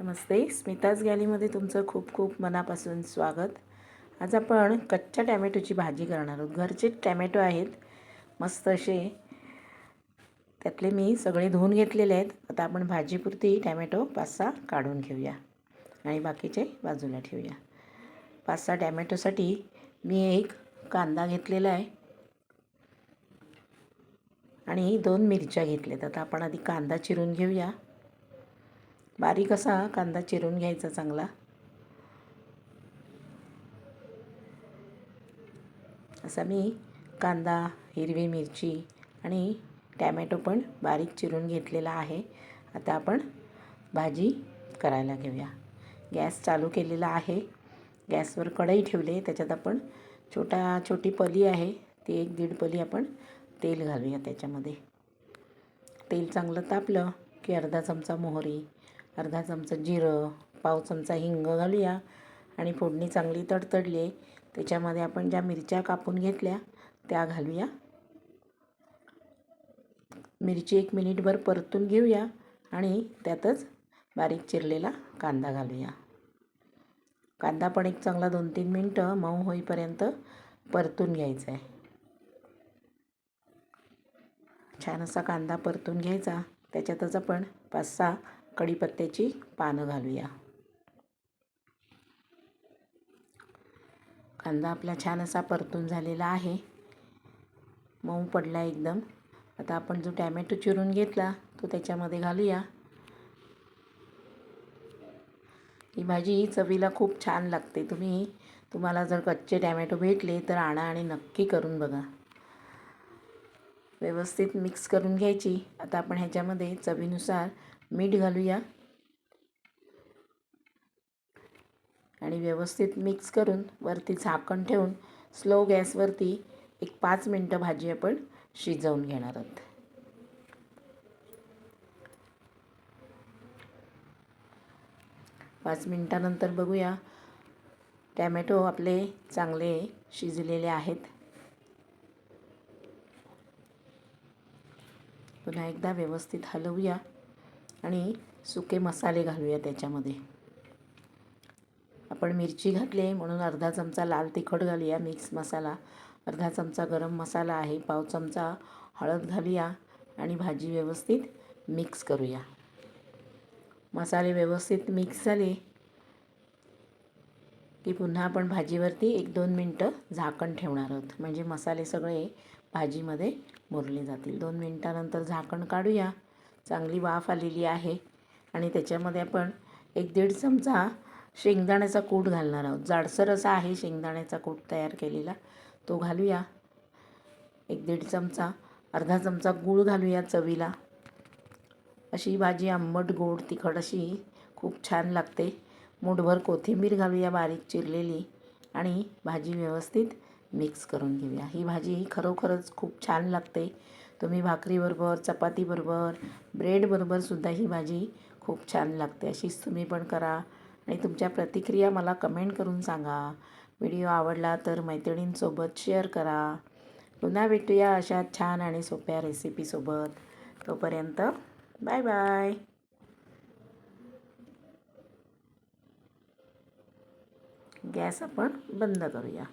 नमस्ते स्मिताज गॅलीमध्ये तुमचं खूप खूप मनापासून स्वागत. आज आपण कच्च्या टॅमॅटोची भाजी करणार आहोत. घरचे टॅमॅटो आहेत मस्त असे. त्यातले मी सगळे धुवून घेतलेले आहेत. आता आपण भाजीपुरती टॅमॅटो पाच सहा काढून घेऊया आणि बाकीचे बाजूला ठेवूया. पाच सहा टॅमॅटोसाठी मी एक कांदा घेतलेला आहे आणि दोन मिरच्या घेतल्यात आता आपण आधी कांदा चिरून घेऊया. बारीक असा कांदा चिरून घ्यायचा चांगला. असा मी कांदा हिरवी मिरची आणि टॅमॅटो पण बारीक चिरून घेतलेला आहे. आता आपण भाजी करायला घेऊया. गॅस चालू केलेला आहे. गॅसवर कढई ठेवले त्याच्यात आपण छोटा छोटी पली आहे. ती एक दीड पली आपण तेल घालूया त्याच्यामध्ये. तेल चांगलं तापलं की अर्धा चमचा मोहरी अर्धा चमचा जिरं पाव चमचा हिंग घालूया. आणि फोडणी चांगली तडतडली आहे. त्याच्यामध्ये आपण ज्या मिरच्या कापून घेतल्या त्या घालूया. मिरची एक मिनिटभर परतून घेऊया आणि त्यातच बारीक चिरलेला कांदा घालूया. कांदा पण एक चांगला दोन तीन मिनटं मऊ होईपर्यंत परतून घ्यायचा आहे. छान असा कांदा परतून घ्यायचा. त्याच्यातच आपण पाच सहा कढीपत्त्याची पानं घालूया. कांदा आपला छान असा परतून झालेला आहे. मऊ पडला एकदम. आता आपण जो टॅमॅटो चिरून घेतला तो त्याच्यामध्ये घालूया. ही भाजी चवीला खूप छान लागते. तुम्ही तुम्हाला जर कच्चे टॅमॅटो भेटले तर आणा आणि नक्की करून बघा. व्यवस्थित मिक्स करून घ्यायची. आता आपण ह्याच्यामध्ये चवीनुसार मीठ घालूया. आणि व्यवस्थित मिक्स करून वरती झाकण ठेवून स्लो गॅसवरती एक पाच मिनटं भाजी आपण शिजवून घेणार आहोत. पाच मिनटानंतर बघूया. टॅमॅटो आपले चांगले शिजलेले आहेत. पुन्हा एकदा व्यवस्थित हलवूया. आणि सुके मसाले घालूया त्याच्यामध्ये. आपण मिरची घातली आहे म्हणून अर्धा चमचा लाल तिखट घालूया मिक्स मसाला. अर्धा चमचा गरम मसाला आहे पाव चमचा हळद घालूया आणि भाजी व्यवस्थित मिक्स करूया. मसाले व्यवस्थित मिक्स झाले की पुन्हा आपण भाजीवरती एक दोन मिनटं झाकण ठेवणार आहोत. म्हणजे मसाले सगळे भाजीमध्ये मुरले जातील. दोन मिनटानंतर झाकण काढूया. चांगली वाफ आलेली आहे. आणि त्याच्यामध्ये आपण एक दीड चमचा शेंगदाण्याचा कूट घालणार आहोत. जाडसर असा आहे शेंगदाण्याचा कूट तयार केलेला. तो घालूया. एक दीड चमचा अर्धा चमचा गूळ घालूया चवीला. अशी भाजी आंबट गोड तिखट अशी खूप छान लागते. मुठभर कोथिंबीर घालूया बारीक चिरलेली आणि भाजी व्यवस्थित मिक्स करून घेऊया. ही भाजी खरोखरच खूप छान लागते. तुम्ही भाकरीबरोबर चपातीबरोबर ब्रेडबरोबरसुद्धा ही भाजी खूप छान लागते. अशीच तुम्ही पण करा आणि तुमच्या प्रतिक्रिया मला कमेंट करून सांगा. व्हिडिओ आवडला तर मैत्रिणींसोबत शेअर करा. पुन्हा भेटूया अशा छान आणि सोप्या रेसिपीसोबत तोपर्यंत बाय बाय गॅस आपण बंद करूया.